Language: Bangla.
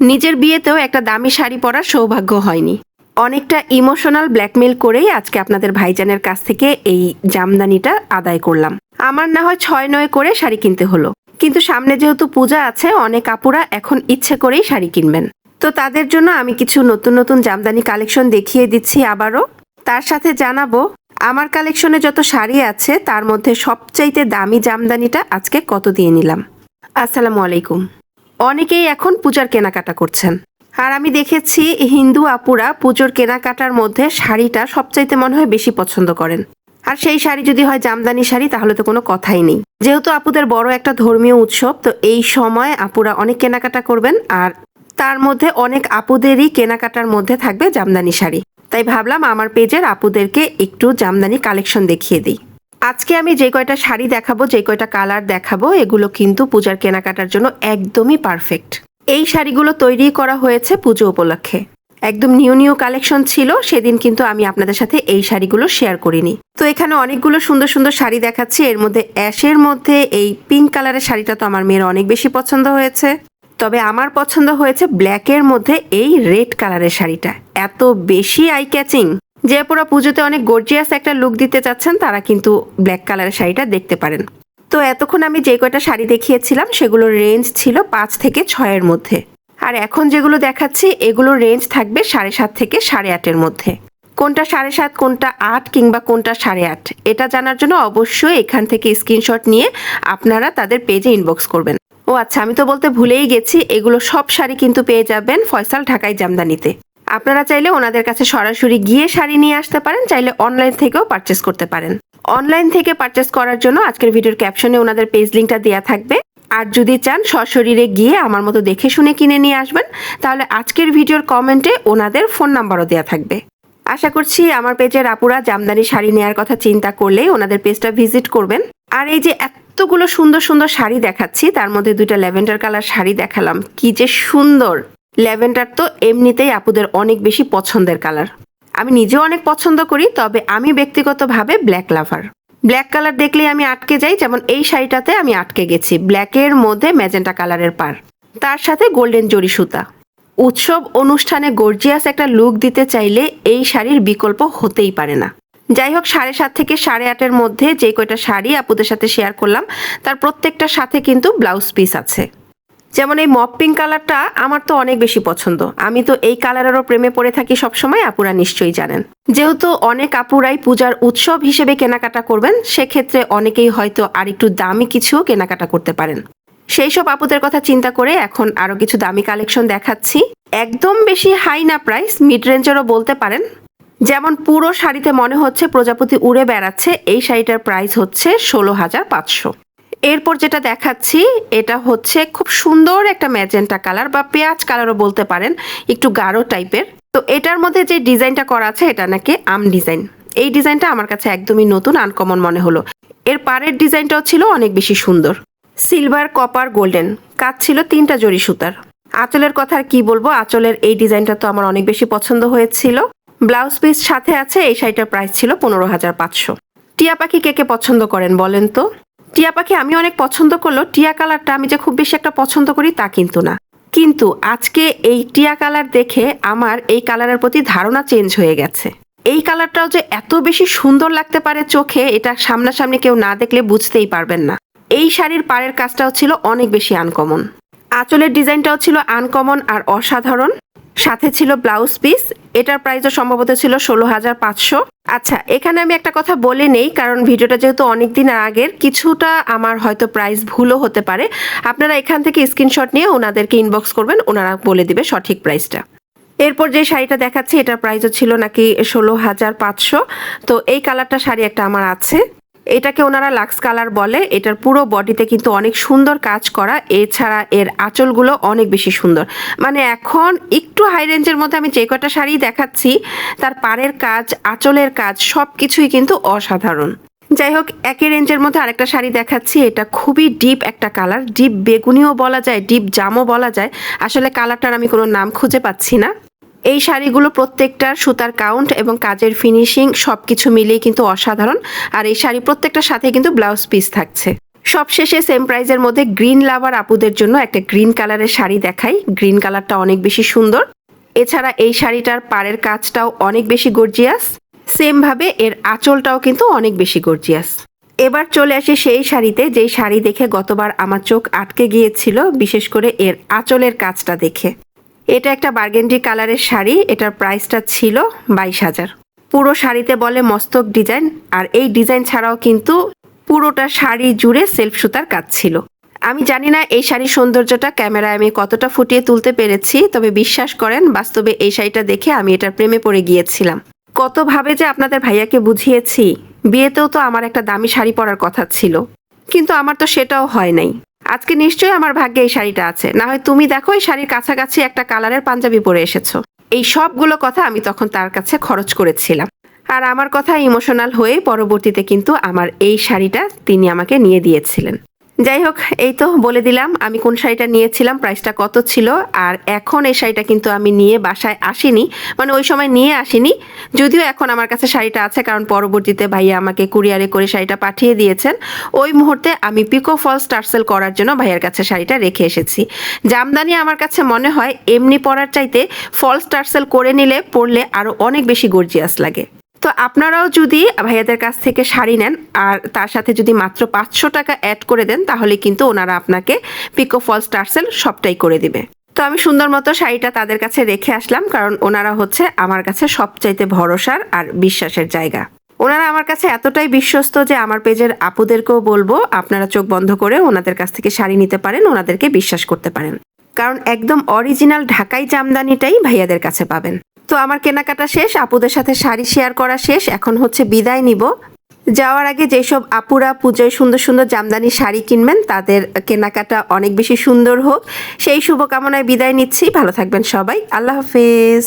নিজের বিয়েতেও একটা দামি শাড়ি পরার সৌভাগ্য হয়নি। অনেকটা ইমোশনাল ব্ল্যাকমেল করেই আজকে আপনাদের ভাইজানের কাছ থেকে এই জামদানিটা আদায় করলাম। আমার না হয় ছয় নয় করে শাড়ি কিনতে হলো। কিন্তু সামনে যেহেতু পূজা আছে, অনেক আপুরা এখন ইচ্ছে করেই শাড়ি কিনবেন। তো তাদের জন্য আমি কিছু নতুন নতুন জামদানি কালেকশন দেখিয়ে দিচ্ছি আবারও। তার সাথে জানাব, আমার কালেকশনে যত শাড়ি আছে, তার মধ্যে সবচাইতে দামি জামদানিটা আজকে কত দিয়ে নিলাম। আসসালামু আলাইকুম। অনেকেই এখন পূজার কেনাকাটা করছেন। আর আমি দেখেছি হিন্দু আপুরা পুজোর কেনাকাটার মধ্যে শাড়িটা সবচাইতে মনে হয় বেশি পছন্দ করেন। আর সেই শাড়ি যদি হয় জামদানি শাড়ি, তাহলে তো কোনো কথাই নেই। যেহেতু আপুদের বড় একটা ধর্মীয় উৎসব, তো এই সময় আপুরা অনেক কেনাকাটা করবেন আর তার মধ্যে অনেক আপুদেরই কেনাকাটার মধ্যে থাকবে জামদানি শাড়ি। তাই ভাবলাম আমার পেজের আপুদেরকে একটু জামদানি কালেকশন দেখিয়ে দিই। আজকে আমি যে কয়টা শাড়ি দেখাবো, যে কয়টা কালার দেখাবো, এগুলো কিন্তু পূজার কেনাকাটার জন্য একদমই পারফেক্ট এই শাড়িগুলো তৈরি করা হয়েছে পুজো উপলক্ষে। একদম নিউ নিউ কালেকশন ছিল, সেদিন কিন্তু আমি আপনাদের সাথে এই শাড়িগুলো শেয়ার করিনি। তো এখানে অনেকগুলো সুন্দর সুন্দর শাড়ি দেখাচ্ছি, এর মধ্যে অ্যাশের মধ্যে এই পিঙ্ক কালারের শাড়িটা তো আমার মেয়ের অনেক বেশি পছন্দ হয়েছে। তবে আমার পছন্দ হয়েছে ব্ল্যাকের মধ্যে এই রেড কালারের শাড়িটা। এত বেশি আই ক্যাচিং যে পুজোতে অনেক গর্জিয়াস একটা লুক দিতে চাচ্ছেন, তারা কিন্তু ব্ল্যাক কালারের শাড়িটা দেখতে পারেন। তো এতক্ষণ আমি যে কয়টা শাড়ি দেখিয়েছিলাম সেগুলোর রেঞ্জ ছিল পাঁচ থেকে ছয়ের মধ্যে। আর এখন যেগুলো দেখাচ্ছি এগুলোর রেঞ্জ থাকবে সাড়ে সাত থেকে সাড়ে আটের মধ্যে। কোনটা সাড়ে সাত, কোনটা আট, কিংবা কোনটা সাড়ে আট, এটা জানার জন্য অবশ্যই এখান থেকে স্ক্রিনশট নিয়ে আপনারা তাদের পেজে ইনবক্স করবেন। ও আচ্ছা আমি তো বলতে ভুলেই গেছি, এগুলো সব শাড়ি কিন্তু পেয়ে যাবেন ফয়সাল ঢাকাই জামদানিতে। আপনারা চাইলে ওনাদের কাছে সরাসরি গিয়ে শাড়ি নিয়ে আসতে পারেন, চাইলে অনলাইন থেকেও পারচেস করতে পারেন। অনলাইন থেকে পারচেস করার জন্য আজকের ভিডিওর ক্যাপশনে ওনাদের পেজ লিঙ্কটা দেওয়া থাকবে। আর যদি চান সশরীরে গিয়ে আমার মতো দেখে শুনে কিনে নিয়ে আসবেন, তাহলে আজকের ভিডিওর কমেন্টে ওনাদের ফোন নাম্বারও দেওয়া থাকবে। আশা করছি আমার পেজের আপুরা জামদানি শাড়ি নেওয়ার কথা চিন্তা করলে ওনাদের পেজটা ভিজিট করবেন। আর এই যে এতগুলো সুন্দর সুন্দর শাড়ি দেখাচ্ছি, তার মধ্যে দুইটা ল্যাভেন্ডার কালার শাড়ি দেখালাম। কি যে সুন্দর! ল্যাভেন্ডার তো এমনিতেই আপুদের অনেক বেশি পছন্দের কালার। আমি নিজেও অনেক পছন্দ করি, তবে আমি ব্যক্তিগতভাবে ব্ল্যাক লাভার। ব্ল্যাক কালার দেখলেই আমি আটকে যাই, যেমন এই শাড়িটাতে আমি আটকে গেছি, ব্ল্যাকের মধ্যে ম্যাজেন্টা কালারের পার। তার সাথে গোল্ডেন জরি সুতা। উৎসব অনুষ্ঠানে গর্জিয়াস একটা লুক দিতে চাইলে এই শাড়ির বিকল্প হতেই পারে না। যাই হোক, সাড়ে সাত থেকে সাড়ে আটের মধ্যে যে কয়টা শাড়ি আপুদের সাথে শেয়ার করলাম, তার প্রত্যেকটার সাথে কিন্তু ব্লাউজ পিস আছে। যেমন এই মপ পিঙ্ক কালারটা আমার তো অনেক বেশি পছন্দ। আমি তো এই কালারেরও প্রেমে পড়ে থাকি সবসময়, আপুরা নিশ্চয়ই জানেন। যেহেতু অনেক আপুরাই পূজার উৎসব হিসেবে কেনাকাটা করবেন, সেক্ষেত্রে অনেকেই হয়তো আর একটু দামি কিছু কেনাকাটা করতে পারেন। সেই সব আপুদের কথা চিন্তা করে এখন আরও কিছু দামি কালেকশন দেখাচ্ছি। একদম বেশি হাই না প্রাইস, মিড রেঞ্জেরও বলতে পারেন। যেমন পুরো শাড়িতে মনে হচ্ছে প্রজাপতি উড়ে বেড়াচ্ছে, এই শাড়িটার প্রাইস হচ্ছে ষোলো হাজার পাঁচশো। এরপর যেটা দেখাচ্ছি, এটা হচ্ছে খুব সুন্দর একটা ম্যাজেন্টা কালার বা পেঁয়াজ কালারও বলতে পারেন, একটু গাঢ় টাইপের। তো এটার মধ্যে যে ডিজাইনটা করা আছে, এটা নাকি আম ডিজাইন। এই ডিজাইনটা আমার কাছে একদমই নতুন, আনকমন মনে হলো। এর পাড়ের ডিজাইনটাও ছিল অনেক বেশি সুন্দর। সিলভার, কপার, গোল্ডেন, কাজ ছিল তিনটা জড়ি সুতার। আঁচলের কথা আর কি বলব, আঁচলের এই ডিজাইনটা তো আমার অনেক বেশি পছন্দ হয়েছিল। ব্লাউজ পিস সাথে আছে, এই শাড়িটার প্রাইস ছিল পনেরো হাজার পাঁচশো। টিয়া পাখি কে কে পছন্দ করেন বলেন তো? টিয়া পাখি আমি অনেক পছন্দ করল টিয়া কালারটা আমি যে খুব বেশি একটা পছন্দ করি তা কিন্তু না। কিন্তু আজকে এই টিয়া কালার দেখে আমার এই কালারের প্রতি ধারণা চেঞ্জ হয়ে গেছে। এই কালারটাও যে এত বেশি সুন্দর লাগতে পারে চোখে, এটা সামনাসামনি কেউ না দেখলে বুঝতেই পারবেন না। এই শাড়ির পাড়ের কাজটাও ছিল অনেক বেশি আনকমন আঁচলের ডিজাইনটাও ছিল আনকমন আর অসাধারণ। সাথে ছিল ব্লাউজ পিস এটার প্রাইসও সম্ভবত ছিল ষোলো হাজার পাঁচশো। আচ্ছা এখানে আমি একটা কথা বলে নেই, কারণ ভিডিওটা যেহেতু অনেকদিন আগের, কিছুটা আমার হয়তো প্রাইস ভুলও হতে পারে। আপনারা এখান থেকে স্ক্রিনশট নিয়ে ওনাদেরকে ইনবক্স করবেন, ওনারা বলে দিবে সঠিক প্রাইসটা এরপর যে শাড়িটা দেখাচ্ছি, এটার প্রাইসও ছিল নাকি ষোলো হাজার পাঁচশো। তো এই কালারটা শাড়ি একটা আমার আছে। এটাকে ওনারা লাক্স কালার বলে। এটার পুরো বডিতে কিন্তু অনেক সুন্দর কাজ করা। এছাড়া এর আঁচলগুলো অনেক বেশি সুন্দর। মানে এখন একটু হাই রেঞ্জের মধ্যে আমি যে কটা শাড়ি দেখাচ্ছি, তার পাড়ের কাজ, আঁচলের কাজ সব কিছুই কিন্তু অসাধারণ। যাই হোক, একই রেঞ্জের মধ্যে আরেকটা শাড়ি দেখাচ্ছি। এটা খুবই ডিপ একটা কালার ডিপ বেগুনিও বলা যায় ডিপ জামও বলা যায়। আসলে কালারটার আমি কোনো নাম খুঁজে পাচ্ছি না। এই শাড়িগুলো প্রত্যেকটার সুতার কাউন্ট এবং কাজের ফিনিশিং সব কিছু মিলিয়ে কিন্তু অসাধারণ। আর এই শাড়ি প্রত্যেকটার সাথে কিন্তু ব্লাউজ পিস থাকছে। সবশেষে সেম প্রাইজের মধ্যে গ্রিন লাভার আপুদের জন্য একটা গ্রিন কালারের শাড়ি দেখাই। গ্রিন কালারটা অনেক বেশি সুন্দর। এছাড়া এই শাড়িটার পাড়ের কাজটাও অনেক বেশি গর্জিয়াস সেম ভাবে এর আঁচলটাও কিন্তু অনেক বেশি গর্জিয়াস এবার চলে আসে সেই শাড়িতে, যেই শাড়ি দেখে গতবার আমার চোখ আটকে গিয়েছিল, বিশেষ করে এর আঁচলের কাজটা দেখে। এটা একটা বার্গেন্ডি কালারের শাড়ি, এটার প্রাইসটা ছিল বাইশ হাজার। পুরো শাড়িতে বলে মস্তক ডিজাইন, আর এই ডিজাইন ছাড়াও কিন্তু পুরোটা শাড়ি জুড়ে সেলফ সুতার কাজ ছিল। আমি জানি না এই শাড়ির সৌন্দর্যটা ক্যামেরায় আমি কতটা ফুটিয়ে তুলতে পেরেছি, তবে বিশ্বাস করেন, বাস্তবে এই শাড়িটা দেখে আমি এটার প্রেমে পড়ে গিয়েছিলাম। কতভাবে যে আপনাদের ভাইয়াকে বুঝিয়েছি, বিয়েতেও তো আমার একটা দামি শাড়ি পরার কথা ছিল, কিন্তু আমার তো সেটাও হয় নাই। আজকে নিশ্চয়ই আমার ভাগ্যে এই শাড়িটা আছে। না হয় তুমি দেখো এই শাড়ির কাছাকাছি একটা কালারের পাঞ্জাবি পরে এসেছ। এই সবগুলো কথা আমি তখন তার কাছে খরচ করেছিলাম। আর আমার কথা ইমোশনাল হয়ে পরবর্তীতে কিন্তু আমার এই শাড়িটা তিনি আমাকে নিয়ে দিয়েছিলেন। যাই হোক এই তো বলে দিলাম, আমি কোন শাড়িটা নিয়েছিলাম প্রাইসটা কত ছিল, আর এখন এই শাড়িটা কিন্তু আমি নিয়ে বাসায় আসিনি মানে ওই সময় নিয়ে আসিনি, যদিও এখন আমার কাছে শাড়িটা আছে, কারণ পরবর্তীতে ভাইয়া আমাকে কুরিয়ারে করে শাড়িটা পাঠিয়ে দিয়েছেন, ওই মুহূর্তে আমি পিকো ফলস টার্সেল করার জন্য ভাইয়ার কাছে শাড়িটা রেখে এসেছি। জামদানি আমার কাছে মনে হয়, এমনি পরার চাইতে ফলস টার্সেল করে নিলে পরলে আরও অনেক বেশি গর্জিয়াস লাগে। তো আপনারাও যদি ভাইয়াদের কাছ থেকে শাড়ি নেন আর তার সাথে যদি মাত্র পাঁচশো টাকা অ্যাড করে দেন, তাহলে কিন্তু ওনারা আপনাকে পিকো ফলস টার্সেল সবটাই করে দিবে। তো আমি সুন্দর মতো শাড়িটা তাদের কাছে রেখে আসলাম, কারণ ওনারা হচ্ছে আমার কাছে সবচাইতে ভরসার আর বিশ্বাসের জায়গা। ওনারা আমার কাছে এতটাই বিশ্বস্ত যে আমার পেজের আপুদেরকেও বলব, আপনারা চোখ বন্ধ করে ওনাদের কাছ থেকে শাড়ি নিতে পারেন, ওনাদেরকে বিশ্বাস করতে পারেন। কারণ একদম অরিজিনাল ঢাকাই জামদানিটাই ভাইয়াদের কাছে পাবেন। তো আমার কেনাকাটা শেষ, আপুদের সাথে শাড়ি শেয়ার করা শেষ, এখন হচ্ছে বিদায় নিব। যাওয়ার আগে যেসব আপুরা পুজোয় সুন্দর সুন্দর জামদানি শাড়ি কিনবেন, তাদের কেনাকাটা অনেক বেশি সুন্দর হোক। সেই শুভকামনায় বিদায় নিচ্ছি, ভালো থাকবেন সবাই, আল্লাহ হাফেজ।